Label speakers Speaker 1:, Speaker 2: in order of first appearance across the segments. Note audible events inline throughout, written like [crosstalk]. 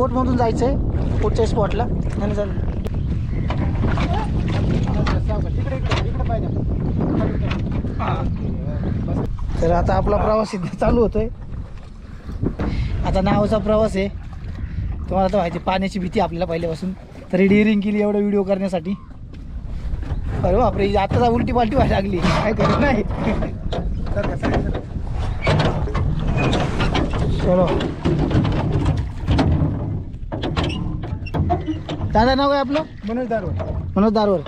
Speaker 1: बोटमधून जायचं आहे पुढच्या स्पॉटला आणि जाईल तर आता आपला प्रवास इथे चालू होतोय. आता नावाचा प्रवास आहे. तुम्हाला तर माहिती आहे, पाण्याची भीती आपल्याला पहिल्यापासून. तरी डिअरिंग केली एवढा व्हिडिओ करण्यासाठी. अरे बापरे आता उलटी पालटी व्हायला लागली. काय करत नाही. चलो. दादा नाव आहे आपलं
Speaker 2: मनोज धारवड
Speaker 1: मनोज दारोवर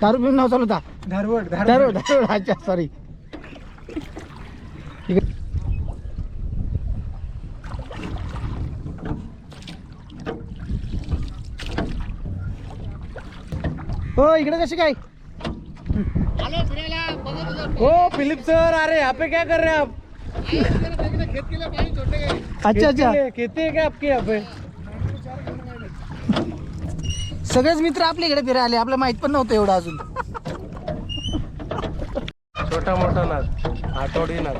Speaker 1: दारू पिऊन नाव चालू होता
Speaker 2: धारवड
Speaker 1: दारोड अच्छा सॉरी हो इकडे कसे काय
Speaker 2: ओ फिलिप सर अरे यहाँ पे क्या कर रहे हैं आप
Speaker 1: अच्छा अच्छा
Speaker 2: खेती है क्या आपके यहाँ पे
Speaker 1: सगळेच मित्र आपल्या इकडे फिरायला आले. आपल्याला माहीत पण नव्हतं एवढं अजून.
Speaker 2: छोटा मोठा नाच आठवडी नाच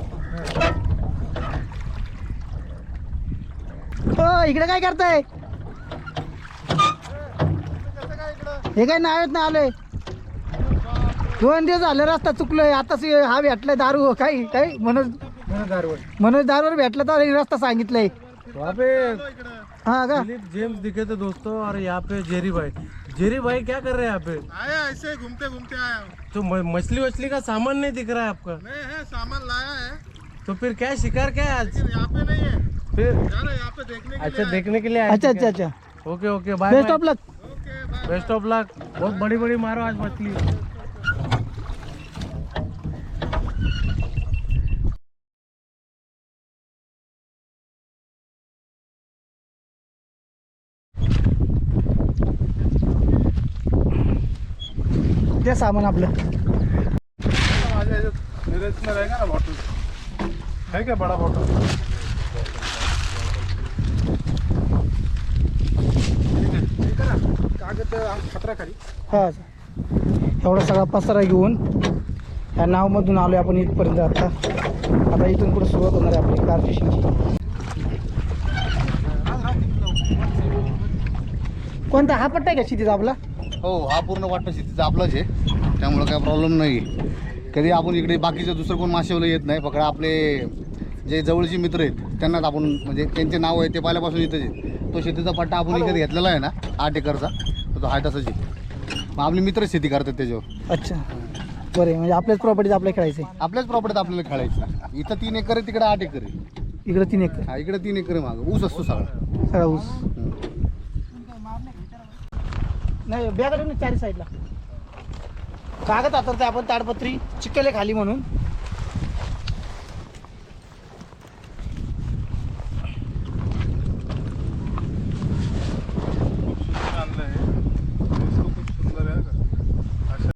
Speaker 1: हो इकडे काय करताय? हे काय नावेत ना आलोय दोन दिवस झाले रस्ता चुकलोय. आताच हा भेटलाय दारू काही काही? मनोज
Speaker 2: मनोज धारवड
Speaker 1: मनोज दारूवर भेटला तर रस्ता सांगितलंय. हा का
Speaker 2: जेम्स दिखे थे दोस्तों और यहाँ पे जेरी भाई। जेरी भाई क्या कर रहे हैं यहाँ पे?
Speaker 3: आया ऐसे घूमते घूमते आया हूँ।
Speaker 2: तो मछली वछली का सामान नहीं दिख रहा है आपका?
Speaker 3: नहीं है सामान लाया है।
Speaker 2: तो फिर क्या शिकार क्या है आज?
Speaker 3: यहाँ पे नहीं है।
Speaker 2: फिर
Speaker 3: यहाँ पे देखने के
Speaker 2: अच्छा
Speaker 3: लिए
Speaker 2: देखने के लिए
Speaker 1: अच्छा अच्छा अच्छा।
Speaker 2: Okay okay bye
Speaker 1: best of luck
Speaker 3: okay bye
Speaker 2: best of luck बहुत बड़ी बड़ी मारो आज मछली।
Speaker 1: सामान आपलं.
Speaker 3: है क्या बड़ा बॉटल कागद खतरा खाली
Speaker 1: हा एवढा सगळा पसारा घेऊन या नावमधून आलोय आपण इथपर्यंत आता. आता इथून पुढे सुरुवात होणार आहे आपली कार फिशिंगची कोणता हा पट्टा आहे का शेतीचा आपला?
Speaker 4: हो हा पूर्ण वाटतं शेतीचा आपलाच आहे. त्यामुळं काय प्रॉब्लेम नाही कधी आपण इकडे बाकीचं दुसरं कोण मासेवलं येत नाही फक्त आपले जे जवळचे मित्र आहेत त्यांनाच आपण म्हणजे त्यांचे नाव आहे ते पहिल्यापासून इथंच आहे तो शेतीचा पट्टा आपण इकडे घेतलेला आहे ना आठ एकरचा तो हा तसाच मग आपले मित्र शेती करतात त्याच्यावर.
Speaker 1: अच्छा. बरं आहे म्हणजे आपल्याच प्रॉपर्टीत आपल्याला खेळायचं? आहे
Speaker 4: आपल्याच प्रॉपर्टीत आपल्याला खेळायचं. इथं तीन एकर आहे तिकडे आठ एकर आहे.
Speaker 1: इकडं तीन एकर.
Speaker 4: हा इकडे तीन एकर आहे मागं. ऊस असतो सगळा.
Speaker 1: सगळा ऊस. नाही बॅगाकडे चारी साईडला कागद हातरते आपण ताडपत्री चिकले खाली म्हणून
Speaker 3: आणलं आहे इसको खूप सुंदर आहे का अशा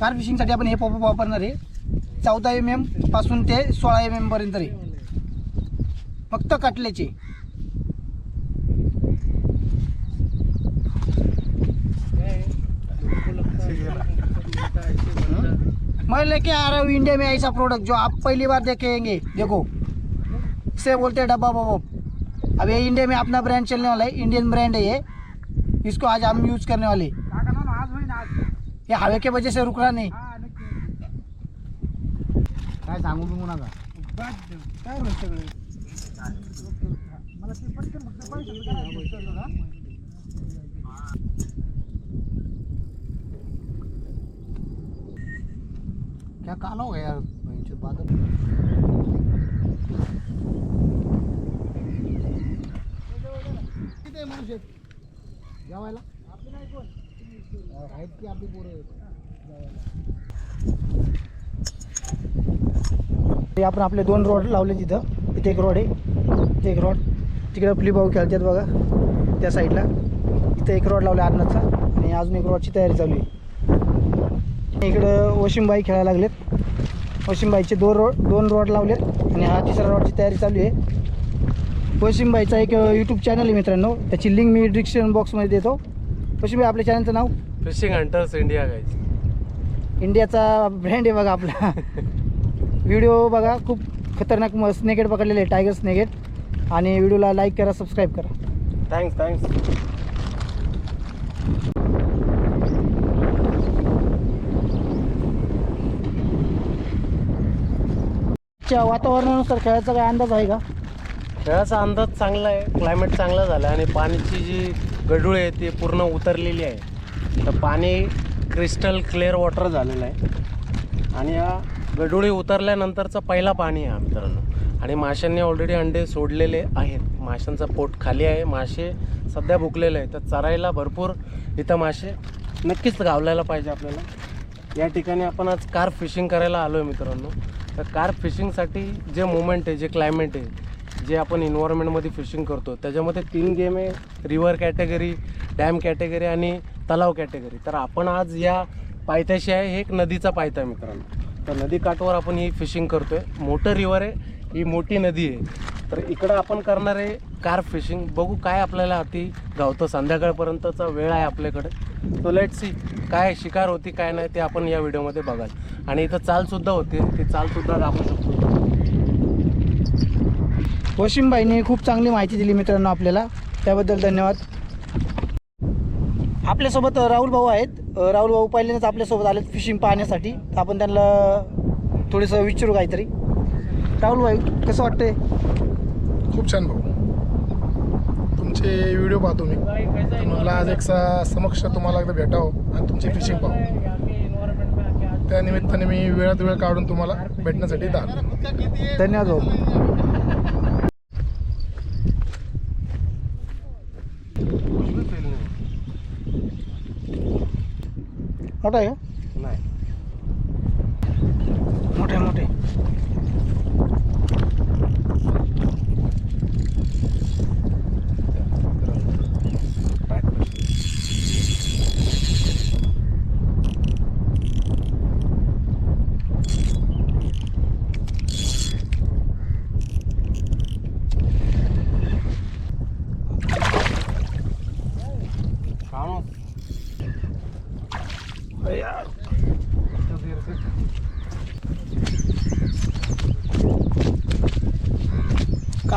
Speaker 1: कार फिशिंगसाठी आपण हे पॉपअप वापरणार आहे. चौदा एम एमपासून ते सोळा एम एम पर्यंत रे. फक्त कटल्याचे. मैं लेके आ रहा हूँ इंडिया में ऐसा प्रोडक्ट जो आप पहली बार देखेंगे देखो. से बोलते हैं डब्बा बबा अब ये इंडिया में अपना ब्रांड चलने वाला है. इंडियन ब्रांड है ये. इसको आज हम यूज करने वाले. हैं। ये हवे के वजह से रुक रहा नहीं
Speaker 4: काय सांगू बिगू नका क्या काला हो गया यार? भैंचोद बादल। किती आहे मनुष्य? जेवायला की आपली पोरं
Speaker 1: हे आपण आपले दोन रॉड लावले तिथं. इथे एक रॉड आहे. इथे एक रॉड तिकडे फ्लिप भाऊ खेळतात बघा. त्या साईडला इथं एक रॉड लावला अन्नाचा आणि अजून एक रॉडची तयारी चालू आहे. इकडं वशिमबाई खेळायला लागलेत. वशिमबाईचे दोन रोड दोन रॉड लावलेत. आणि हा तिसरा रॉडची तयारी चालू आहे. वशिमबाईचा एक यूट्यूब चॅनल आहे मित्रांनो. त्याची लिंक मी डिस्क्रिप्शन बॉक्समध्ये देतो. वशिम भाई आपल्या चॅनलचं नाव?
Speaker 2: फिशिंग हंटर्स इंडिया गाईज
Speaker 1: इंडियाचा ब्रँड आहे बघा आपला. व्हिडिओ बघा खूप खतरनाक म स्नेकेट पकडलेले आहे टायगर स्नेकेट आणि व्हिडिओला लाईक करा सबस्क्राईब करा.
Speaker 2: थँक्स थँक्स
Speaker 1: च्या वातावरणानुसार खेळाचा काय अंदाज आहे का?
Speaker 2: खेळाचा अंदाज चांगला आहे. क्लायमेट चांगलं झालं आणि पाण्याची जी गडूळ आहे ती पूर्ण उतरलेली आहे. तर पाणी क्रिस्टल क्लिअर वॉटर झालेलं आहे. आणि या गढुळी उतरल्यानंतरचा पहिला पाणी आहे मित्रांनो आणि माशांनी ऑलरेडी अंडे सोडलेले आहेत. माशांचं पोट खाली आहे. मासे सध्या भुकलेले आहे तर चरायला भरपूर इथं मासे नक्कीच गावलायला पाहिजे आपल्याला. या ठिकाणी आपण आज कार फिशिंग करायला आलो आहे मित्रांनो. तर कार फिशिंगसाठी जे मुवमेंट आहे जे क्लायमेट आहे जे आपण इन्व्हायरमेंटमध्ये फिशिंग करतो त्याच्यामध्ये तीन गेम आहे. रिव्हर कॅटेगरी डॅम कॅटेगरी आणि तलाव कॅटेगरी तर आपण आज या पायथ्याशी आहे हे एक नदीचा पायथा आहे मित्रांनो. तर नदी काठवर आपण ही फिशिंग करतो आहे मोठं रिव्हर आहे ही मोठी नदी आहे. तर इकडं आपण करणार आहे कार फिशिंग बघू काय आपल्याला हाती गावतं संध्याकाळपर्यंतचा वेळ आहे आपल्याकडे. तो लेट सी काय शिकार होती काय नाही ते आपण या व्हिडिओमध्ये बघाल. आणि इथं चालसुद्धा होते. ती चालसुद्धा दाखवू शकतो.
Speaker 1: वशिम भाईने खूप चांगली माहिती दिली मित्रांनो आपल्याला. त्याबद्दल धन्यवाद. आपल्यासोबत राहुल भाऊ आहेत. राहुल भाऊ पहिल्यांदाच आपल्यासोबत आलेत फिशिंग पाहण्यासाठी. तर आपण त्यांना थोडंसं विचारू काहीतरी. राहुल भाई कसं वाटतंय?
Speaker 3: खूप छान भाऊ. तुमचे व्हिडिओ पाहतो मी. मला आज एक समक्ष तुम्हाला एकदा भेटावं आणि तुमची फिशिंग पाहू. त्या निमित्ताने मी वेळात वेळ काढून तुम्हाला भेटण्यासाठी
Speaker 1: धन्यवाद भाऊ. मोठा आहे का?
Speaker 2: नाही.
Speaker 1: मोठे मोठे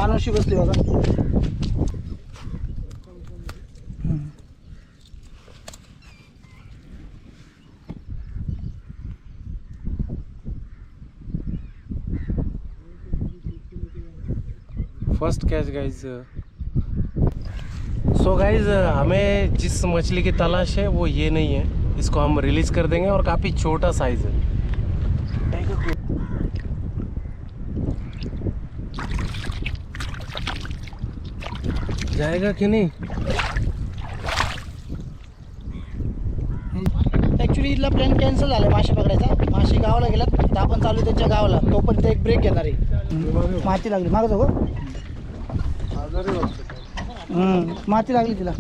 Speaker 1: कानोशी बसली बघा.
Speaker 2: First catch guys so guys हमें जिस मछली की तलाश है, वो ये नहीं है। इसको हम रिलीज़ कर देंगे और काफ़ी छोटा साइज़ है। जाएगा कि नहीं?
Speaker 1: ॲक्च्युली इथला प्लॅन कॅन्सल झाला मासे पकडायचा. मासे गावाला गेलात तर आपण चालू आहे त्यांच्या गावाला. तोपर्यंत एक ब्रेक घेणार आहे. माती लागली. मागं जाऊ का? हम्म, माती लागली तिला.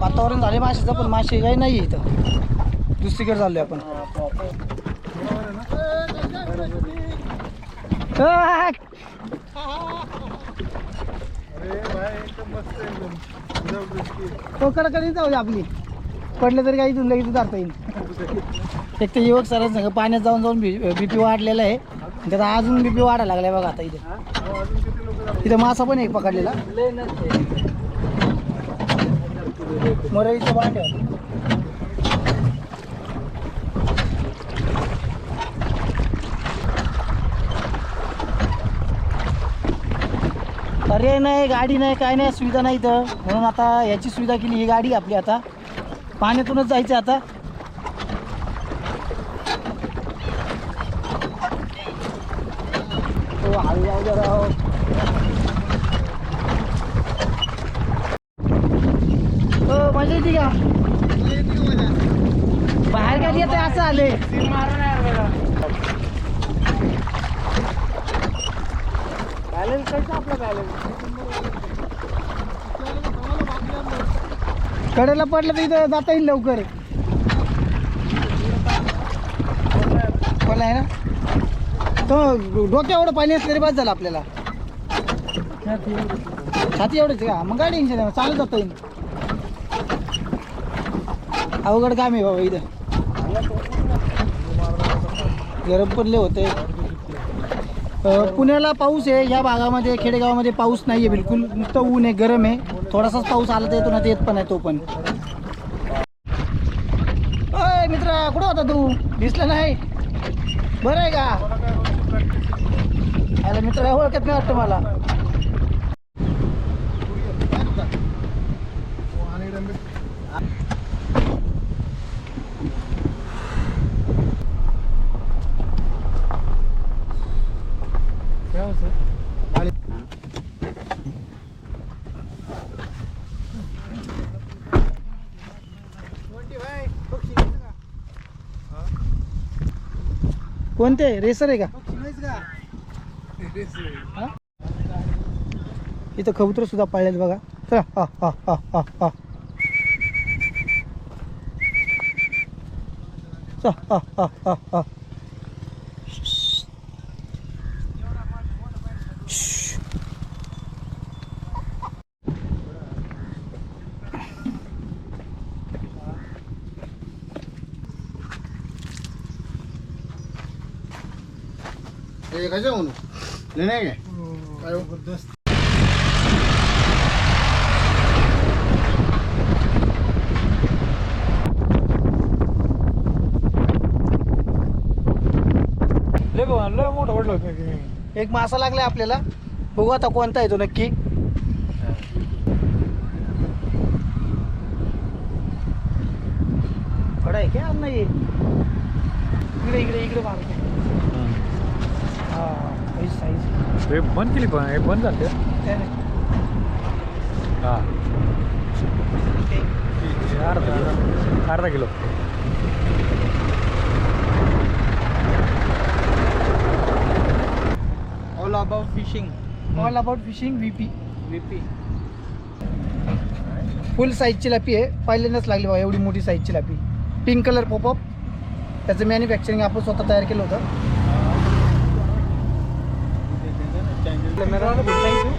Speaker 1: वातावरण झाले माशाचं पण मासे काही नाही आहे इथं. दुसरीकडे चाललो आपण! [laughs] तो जाऊ दे आपली. पडले तरी काही इथून लगेच उतारता येईल. एक तर युवक सरच नाही पाण्यात जाऊन जाऊन बी बी वाढलेला आहे. त्याचा अजून बीपी वाढायला लागलाय बघा आता इथे. इथं मासा पण एक पकडलेला. मोरईचं भांड पर्याय नाही गाडी नाही काय नाही सुविधा नाही इथं. म्हणून आता याची सुविधा केली ही गाडी आपली आता. पाण्यातूनच जायचं आता. हो, हो. हो मजा येते का? बाहेर गाडी येते असं आले
Speaker 2: बॅलन्स कैसा आपला बॅलन्स
Speaker 1: कडेला पडलं तर इथं जाता येईल लवकर. पण आहे ना? तो डोक्या एवढं पाणी असलं तरी बस झालं आपल्याला. छाती एवढंच आहे का? मग काय टेन्शन चालत जाता येईल अवघड काम आहे बाबा इथं. गरम पडले होते. पुण्याला पाऊस आहे. या भागामध्ये खेडेगावामध्ये पाऊस नाही आहे बिलकुल. नुसतं ऊन आहे गरम आहे. थोडासाच पाऊस आला तर येतो ना ते येत पण आहे तो पण. अय मित्रा कुठं होता तू? दिसला नाही. बरं आहे का? अरे मित्र ओळखत नाही वाटतं मला. कोणते? रेसर आहे का? हा? इथं कबूतर सुद्धा पाळलेत बघा. चला हा हा हा हा हा. हा हा हा हा.
Speaker 4: कशा म्हणू आहे काय?
Speaker 3: काय हो?
Speaker 1: एक मासा लागलाय आपल्याला. बघू आता कोणता येतो नक्की. कडा आहे काय नाही इकडे इकडे इकडे मार. हा साईज
Speaker 5: हे बंद केली पण हे बंद झाले हा. अर्धा अर्धा kilo.
Speaker 1: All about fishing all about fishing VP VP full साईजची लापी आहे. पहिल्यांदाच लागली बघा एवढी मोठी साईजची लापी. पिंक कलर पॉपअप त्याचं मॅन्युफॅक्चरिंग आपण स्वतः तयार केलं होतं. camera.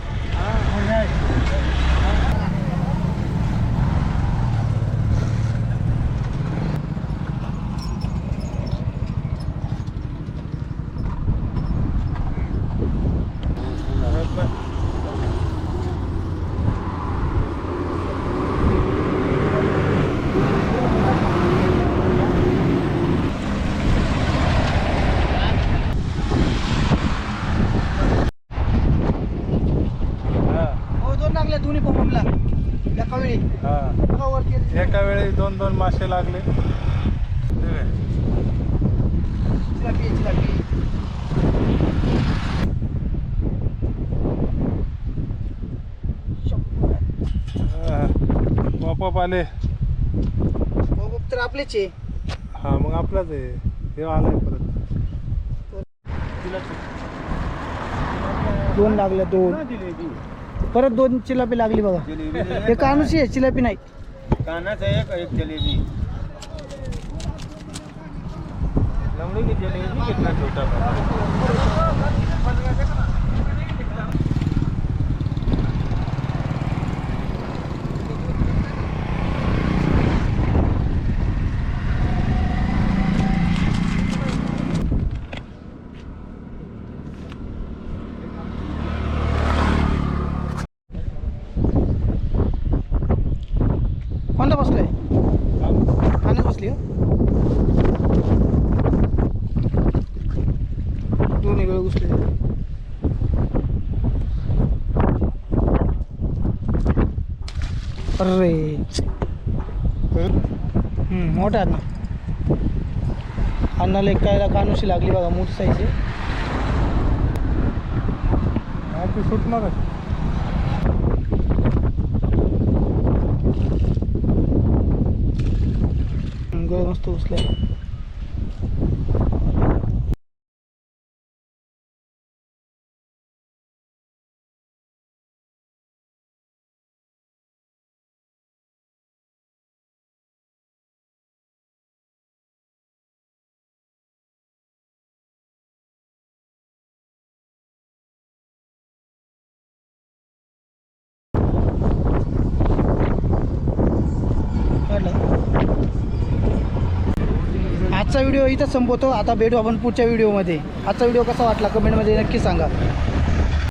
Speaker 5: पॉपअप आले.
Speaker 1: पॉपअप तर आपलेच आहे.
Speaker 5: हा मग आपलाच आहे. हे आलाय परत.
Speaker 1: दोन लागले दोन. परत दोन चिलापी लागली बघा. हे कानुशी आहे चिलापी नाही.
Speaker 2: कानाचा एक एक जलेबी. लंगड़ी की जलेबी कितना छोटा
Speaker 1: अरे. मोठा आहे ना. अन्नाला एक कायला कानुशी लागली बघा मोठी साईज आहे.
Speaker 5: सुटणार
Speaker 1: गळ मस्त उचलाय. आजचा व्हिडिओ इथं संपवतो. आता भेटू आपण पुढच्या व्हिडिओमध्ये. आजचा व्हिडिओ कसा वाटला कमेंटमध्ये नक्की सांगा.